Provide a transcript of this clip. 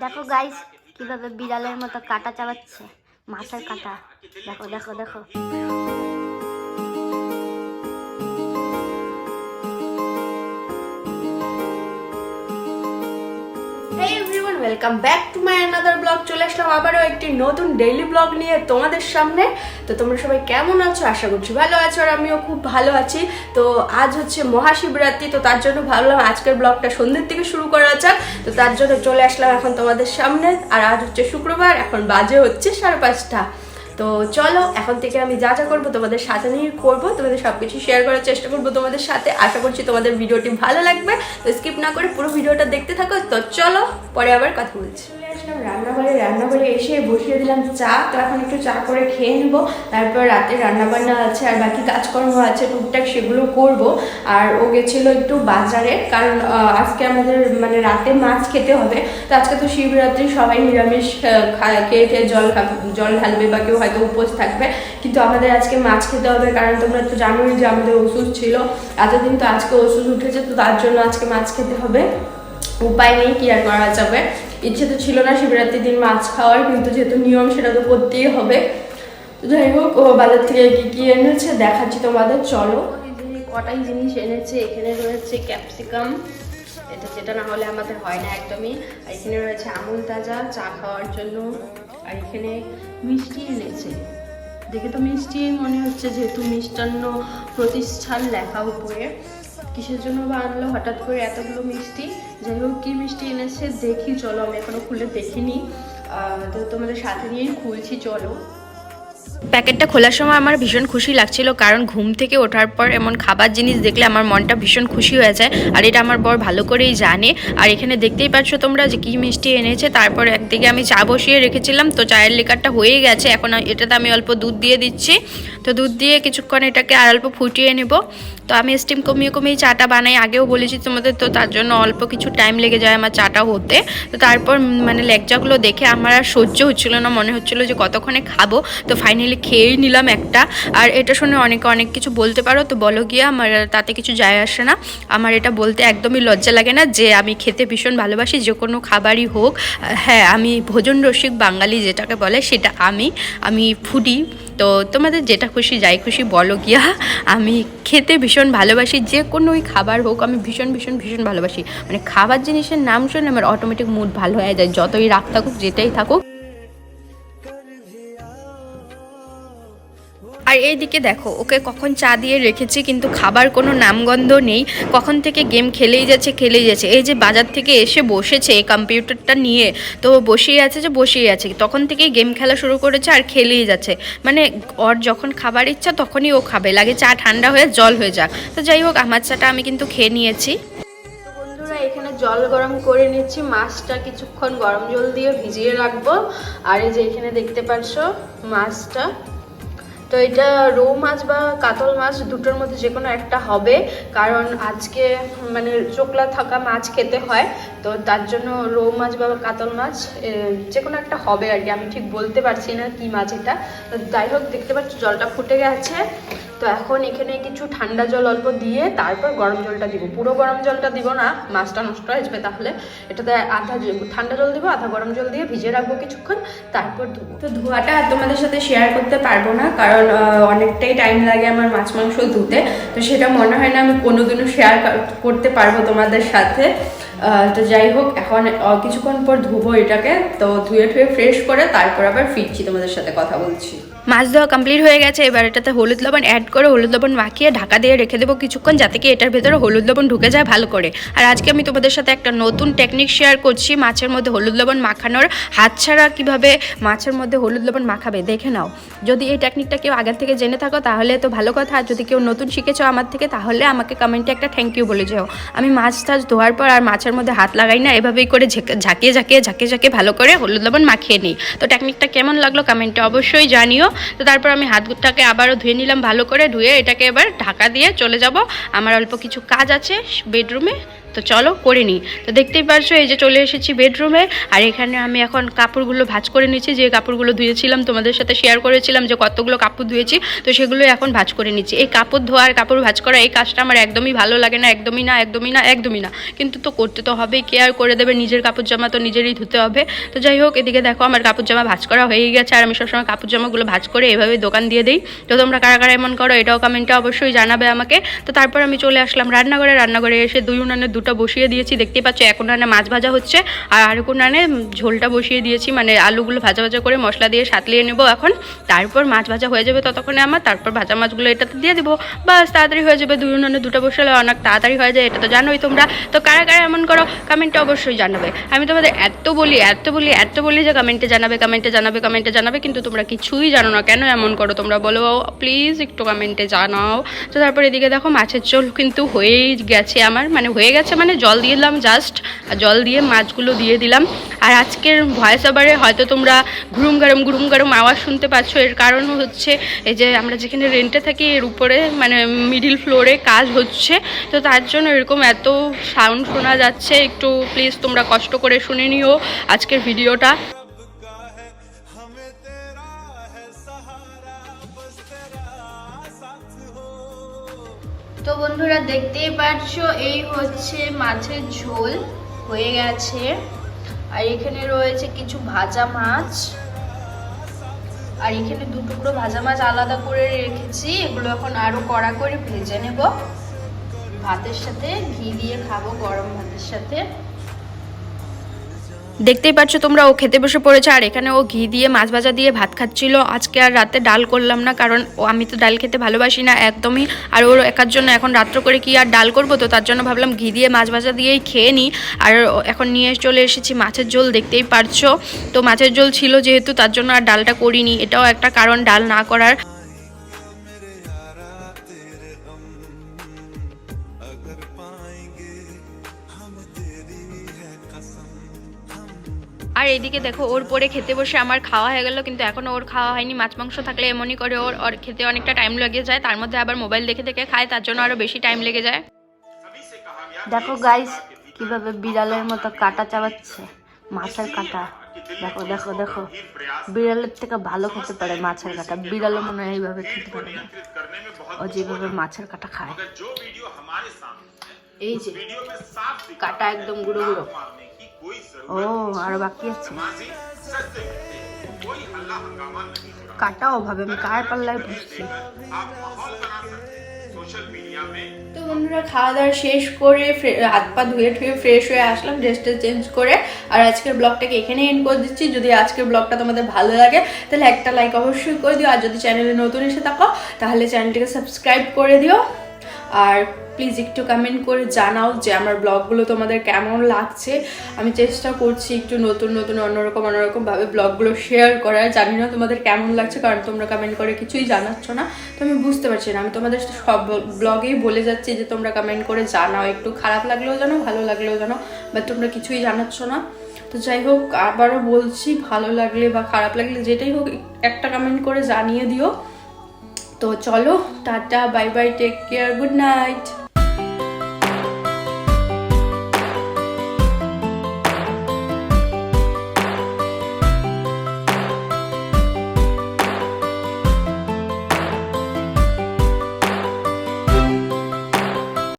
দেখো গাইস কীভাবে বিড়ালের মতো কাটা চাবাচ্ছে মাছের কাটা। দেখো দেখো দেখো। Welcome back to my another blog চলে আসলাম আবারও একটি নতুন ডেইলি ব্লগ নিয়ে তোমাদের সামনে। তো তোমরা সবাই কেমন আছো? আশা করছি ভালো আছো আর আমিও খুব ভালো আছি। তো আজ হচ্ছে মহাশিবরাত্রি, তো তার জন্য ভাবলাম আজকের ব্লগটা সন্ধ্যের থেকে শুরু করা যাক। তো তার জন্য চলে আসলাম এখন তোমাদের সামনে। আর আজ হচ্ছে শুক্রবার, এখন বাজে হচ্ছে সাড়ে পাঁচটা। তো চলো, এখন থেকে আমি যা যা করব তোমাদের সাথে নিয়ে করব, তোমাদের সব কিছু শেয়ার করার চেষ্টা করব তোমাদের সাথে। আশা করছি তোমাদের ভিডিওটি ভালো লাগবে। তো স্কিপ না করে পুরো ভিডিওটা দেখতে থাকো। তো চলো, পরে আবার কথা বলছি। আসলাম রান্নাঘরে রান্নাঘরে এসে বসিয়ে দিলাম চা। তো এখন একটু চা করে খেয়ে নেব। তারপর রাতে রান্নাবান্না আছে আর বাকি কাজকর্ম আছে, টুকটাক সেগুলো করব। আর ও গেছিল একটু বাজারে, কারণ আজকে আমাদের মানে রাতে মাছ খেতে হবে। তো আজকে তো শিবরাত্রি, সবাই নিরামিষ খেয়ে খেয়ে জল জল ঢালবে বা কেউ হয়তো উপোস থাকবে। কিন্তু আমাদের আজকে মাছ খেতে হবে, কারণ তোমরা তো জানোই যে আমাদের ওষুধ ছিল। এতদিন তো আজকে ওষুধ উঠেছে, তো তার জন্য আজকে মাছ খেতে হবে। উপায় নেই কি আর করা যাবে। ইচ্ছে তো ছিল না শিবরাত্রির দিন মাছ খাওয়ার, কিন্তু যেহেতু নিয়ম সেটা তো করতেই হবে। যাই হোক, ও বাজার থেকে কি কি এনেছে দেখাচ্ছি তোমাদের, চলো। কটাই জিনিস এনেছে, এখানে রয়েছে ক্যাপসিকাম, এটা যেটা না হলে আমাদের হয় না একদমই। আর এখানে রয়েছে আমুল তাজা, চা খাওয়ার জন্য। আর এখানে মিষ্টি এনেছে। দেখে তো মিষ্টি মনে হচ্ছে, যেহেতু মিষ্টান্ন প্রতিষ্ঠান লেখা উপরে। কিসের জন্য বা আনলো? হঠাৎ করে এতগুলো মিষ্টি। যাই হোক, কী মিষ্টি এনেছে দেখি, চলো আমি এখনও খুলে দেখিনি। তো তোমাদের সাথে নিয়েই খুলছি, চলো। প্যাকেটটা খোলার সময় আমার ভীষণ খুশি লাগছিল, কারণ ঘুম থেকে ওঠার পর এমন খাবার জিনিস দেখলে আমার মনটা ভীষণ খুশি হয়ে যায়। আর এটা আমার বর ভালো করেই জানে। আর এখানে দেখতেই পাচ্ছ তোমরা যে কী মিষ্টি এনেছে। তারপর একদিকে আমি চা বসিয়ে রেখেছিলাম, তো চায়ের লিকারটা হয়ে গেছে। এখন এটাতে আমি অল্প দুধ দিয়ে দিচ্ছি। তো দুধ দিয়ে কিছুক্ষণ এটাকে আর অল্প ফুটিয়ে নেব। তো আমি স্টিম কমিয়ে কমিয়ে চাটা বানাই। আগেও বলেছি তোমাদের, তো তার জন্য অল্প কিছু টাইম লেগে যায় আমার চাটা হতে। তো তারপর মানে লেগজাগুলো দেখে আমার আর সহ্য হচ্ছিল না, মনে হচ্ছিল যে কতক্ষণে খাব। তো ফাইনালি খেয়েই নিলাম একটা। আর এটা শুনে অনেকে অনেক কিছু বলতে পারো, তো বলো গিয়ে, আমার তাতে কিছু যায় আসে না। আমার এটা বলতে একদমই লজ্জা লাগে না যে আমি খেতে ভীষণ ভালোবাসি, যে কোনো খাবারই হোক। হ্যাঁ আমি ভোজন রসিক বাঙালি যেটাকে বলে, সেটা আমি। আমি ফুডি তো তোমাদের যেটা খুশি, যাই খুশি বলো গিয়া। আমি খেতে ভীষণ ভালোবাসি, যে কোনোই খাবার হোক, আমি ভীষণ ভীষণ ভীষণ ভালোবাসি। মানে খাবার জিনিসের নাম শুনে আমার অটোমেটিক মুড ভালো হয়ে যায়, যতই রাগ থাকুক, যেটাই থাকুক। আর এইদিকে দেখো, ওকে কখন চা দিয়ে রেখেছি, কিন্তু খাবার কোনো নামগন্ধ নেই। কখন থেকে গেম খেলেই যাচ্ছে খেলেই যাচ্ছে। এই যে বাজার থেকে এসে বসেছে এই কম্পিউটারটা নিয়ে, তো বসেই আছে যে বসেই আছে। তখন থেকেই গেম খেলা শুরু করেছে আর খেলেই যাচ্ছে। মানে ওর যখন খাবার ইচ্ছা তখনই ও খাবে। লাগে চা ঠান্ডা হয়ে জল হয়ে যাক। তো যাই হোক, আমার চাটা আমি কিন্তু খেয়ে নিয়েছি। এখানে জল গরম করে নিচ্ছি। মাছটা কিছুক্ষণ গরম জল দিয়ে ভিজিয়ে রাখব। আর এই যে এখানে দেখতে পাচ্ছ মাছটা। তো এটা রৌ মাছ বা কাতল মাছ দুটোর মধ্যে যে কোনো একটা হবে। কারণ আজকে মানে চোকলা থাকা মাছ খেতে হয়, তো তার জন্য রৌ মাছ বা কাতল মাছ যে কোনো একটা হবে আর কি। আমি ঠিক বলতে পারছি না কি মাছ এটা। তো যাই হোক, দেখতে পাচ্ছি জলটা ফুটে গেছে। তো এখন এখানে কিছু ঠান্ডা জল অল্প দিয়ে তারপর গরম জলটা দিব। পুরো গরম জলটা দিব না, মাছটা নষ্ট হয়ে যাবে তাহলে। এটাতে আধা ঠান্ডা জল দিব, আধা গরম জল দিয়ে ভিজে রাখব কিছুক্ষণ, তারপর ধুবো। তো ধোয়াটা তোমাদের সাথে শেয়ার করতে পারব না, কারণ অনেকটাই টাইম লাগে আমার মাছ মাংস ধুতে। তো সেটা মনে হয় না আমি কোনোদিনও শেয়ার করতে পারব তোমাদের সাথে। তো যাই হোক, এখন কিছুক্ষণ পর ধুবো এটাকে। তো ধুয়ে ধুয়ে ফ্রেশ করে তারপর আবার ফিরছি তোমাদের সাথে কথা বলছি। মাছ ধোয়া কমপ্লিট হয়ে গেছে, এবার এটাতে হলুদ লবণ অ্যাড করে হলুদ লবণ মাখিয়ে ঢাকা দিয়ে রেখে দেবো কিছুক্ষণ যাতে কি এটার ভেতরে হলুদ লবণ ঢুকে যায় ভালো করে। আর আজকে আমি তোমাদের সাথে একটা নতুন টেকনিক শেয়ার করছি, মাছের মধ্যে হলুদ লবণ মাখানোর। হাত ছাড়া কীভাবে মাছের মধ্যে হলুদ লবণ মাখাবে দেখে নাও। যদি এই টেকনিকটা কেউ আগের থেকে জেনে থাকো, তাহলে তো ভালো কথা। আর যদি কেউ নতুন শিখেছো আমার থেকে, তাহলে আমাকে কমেন্টে একটা থ্যাংক ইউ বলে যাও। আমি মাছ টাছ ধোয়ার পর আর মাছের মধ্যে হাত লাগাই না, এভাবেই করে ঝেঁকে- ঝাঁকিয়ে ঝাঁকিয়ে ঝাঁকিয়ে ঝাঁকিয়ে ভালো করে হলুদ লবণ মাখিয়ে নিই। তো টেকনিকটা কেমন লাগল কমেন্টে অবশ্যই জানিও। তো তারপর আমি হাতটাকে আবারও ধুয়ে নিলাম ভালো করে, ধুয়ে এটাকে এবার ঢাকা দিয়ে চলে যাব। আমার অল্প কিছু কাজ আছে বেডরুমে। তো চলো করে নিই। তো দেখতেই পারছ, এই যে চলে এসেছি বেডরুমে আর এখানে আমি এখন কাপড়গুলো ভাজ করে নিচ্ছি যে কাপড়গুলো ধুয়েছিলাম, তোমাদের সাথে শেয়ার করেছিলাম যে কতগুলো কাপড় ধুয়েছি, তো সেগুলো এখন ভাজ করে নিচ্ছি। এই কাপড় ধোয়া আর কাপড় ভাঁজ করা, এই কাজটা আমার একদমই ভালো লাগে না, একদমই না একদমই না একদমই না। কিন্তু তো করতে তো হবেই কেয়ার করে দেবে? নিজের কাপড় জামা তো নিজেরই ধুতে হবে। তো যাই হোক, এদিকে দেখো আমার কাপড় জামা ভাজ করা হয়ে গেছে, আর আমি সবসময় কাপড় জামাগুলো ভাজ করে এভাবে দোকান দিয়ে দিই। তো তোমরা কারা কারা এমন করো, এটাও কমেন্টে অবশ্যই জানাবে আমাকে। তো তারপর আমি চলে আসলাম রান্নাঘরে। রান্নাঘরে এসে দুই উনানে দুটো বসিয়ে দিয়েছি। দেখতেই পাচ্ছ, এক উনানে মাছ ভাজা হচ্ছে, আর আরেক উনানে ঝোলটা বসিয়ে দিয়েছি। মানে আলুগুলো ভাজা ভাজা করে মশলা দিয়ে সাতলিয়ে নেব এখন। তারপর মাছ ভাজা হয়ে যাবে ততক্ষণে আমার, তারপর ভাজা মাছগুলো এটাতে দিয়ে দেবো। বাস, তাড়াতাড়ি হয়ে যাবে দুই উনানে দুটো বসালে অনেক তাড়াতাড়ি হয়ে যায়, এটা তো জানোই তোমরা। তো কারা কারা এমন করো কমেন্টে অবশ্যই জানাবে। আমি তোমাদের এত বলি এত বলি এত বলি যে কমেন্টে জানাবে কমেন্টে জানাবে কমেন্টে জানাবে, কিন্তু তোমরা কিছুই জানো না। কেন এমন করো? তোমরা বলো প্লিজ একটু কমেন্টে জানাও। তো তারপর এদিকে দেখো, মাছের চোল কিন্তু হয়েই গেছে আমার মানে হয়ে গেছে মানে জল দিয়ে দিলাম জাস্ট জল দিয়ে মাছগুলো দিয়ে দিলাম। আর আজকের ভয়েস ওভারে হয়তো তোমরা ঘুরুম গরম ঘুরুম গরম আওয়াজ শুনতে পাচ্ছ। এর কারণ হচ্ছে এই যে আমরা যেখানে রেন্টে থাকি, এর উপরে মানে মিডিল ফ্লোরে কাজ হচ্ছে। তো তার জন্য এরকম এত সাউন্ড শোনা যাচ্ছে। একটু প্লিজ তোমরা কষ্ট করে শুনে নিও আজকের ভিডিওটা তো বন্ধুরা দেখতেই পাচ্ছ এই হচ্ছে মাছের ঝোল হয়ে গেছে। আর এখানে রয়েছে কিছু ভাজা মাছ। আর এখানে দু টুকরো ভাজা মাছ আলাদা করে রেখেছি। এগুলো এখন আরও কড়া করে ভেজে নেব। ভাতের সাথে ঘি দিয়ে খাব, গরম ভাতের সাথে। দেখতেই পাচ্ছ তোমরা, ও খেতে বসে পড়েছে, আর এখানে ও ঘি দিয়ে, মাছ ভাজা দিয়ে ভাত খাচ্ছিল। আজকে আর রাতে ডাল করলাম না, কারণ ও আমি তো ডাল খেতে ভালোবাসি না একদমই। আর ওর একার জন্য এখন রাত্র করে কি আর ডাল করব, তো তার জন্য ভাবলাম ঘি দিয়ে, মাছ ভাজা দিয়েই খেয়ে নিই। আর এখন নিয়ে চলে এসেছি মাছের ঝোল, দেখতেই পারছ। তো মাছের ঝোল ছিল যেহেতু, তার জন্য আর ডালটা করিনি। এটাও একটা কারণ, ডাল না করার। আর এদিকে দেখো ওর পরে খেতে বসে আমার খাওয়া হয়ে গেল কিন্তু এখনও ওর খাওয়া হয়নি। মাছ মাংস থাকলে এমনই করে ওর ওর খেতে অনেকটা টাইম লেগে যায়। তার মধ্যে আবার মোবাইল দেখে দেখে খায় তার জন্য আরও বেশি টাইম লেগে যায়। দেখো গাইস কীভাবে বিড়ালের মতো কাটা চাবাচ্ছে। মাছের কাটা। দেখো দেখো দেখো। বিড়ালের থেকে ভালো খেতে পারে মাছের কাটা। বিড়ালও মনে হয় এইভাবে খেতে পারে না। ও যেভাবে মাছের কাটা খায়। এই যে কাটা একদম গুঁড়ো গুঁড়ো। ও, আরও বাকি আছে। কাটা অভাবে আমি কার পাল্লায় বসছি? তো বন্ধুরা খাওয়া দাওয়া শেষ করে হাত পা ধুয়ে টুয়ে ফ্রেশ হয়ে আসলাম ড্রেসটা চেঞ্জ করে। আর আজকের ব্লগটাকে এখানে এন্ড করে দিচ্ছি। যদি আজকের ব্লগটা তোমাদের ভালো লাগে, তাহলে একটা লাইক অবশ্যই করে দিও। আর যদি চ্যানেলে নতুন এসে থাকো, তাহলে চ্যানেলটিকে সাবস্ক্রাইব করে দিও। আর প্লিজ একটু কমেন্ট করে জানাও যে আমার ব্লগগুলো তোমাদের কেমন লাগছে। আমি চেষ্টা করছি একটু নতুন নতুন, অন্যরকম, অন্যরকমভাবে ব্লগগুলো শেয়ার করার। জানি না তোমাদের কেমন লাগছে, কারণ তোমরা কমেন্ট করে কিছুই জানাচ্ছ না। তো আমি বুঝতে পারছি না। আমি তোমাদের সব ব্লগেই বলে যাচ্ছি যে তোমরা কমেন্ট করে জানাও। একটু খারাপ লাগলেও জানো, ভালো লাগলেও জানো বা তোমরা কিছুই জানাচ্ছ না। তো যাই হোক, আবারও বলছি, ভালো লাগলে বা খারাপ লাগলে যেটাই হোক, একটা কমেন্ট করে জানিয়ে দিও। তো চলো tata bye bye take care good night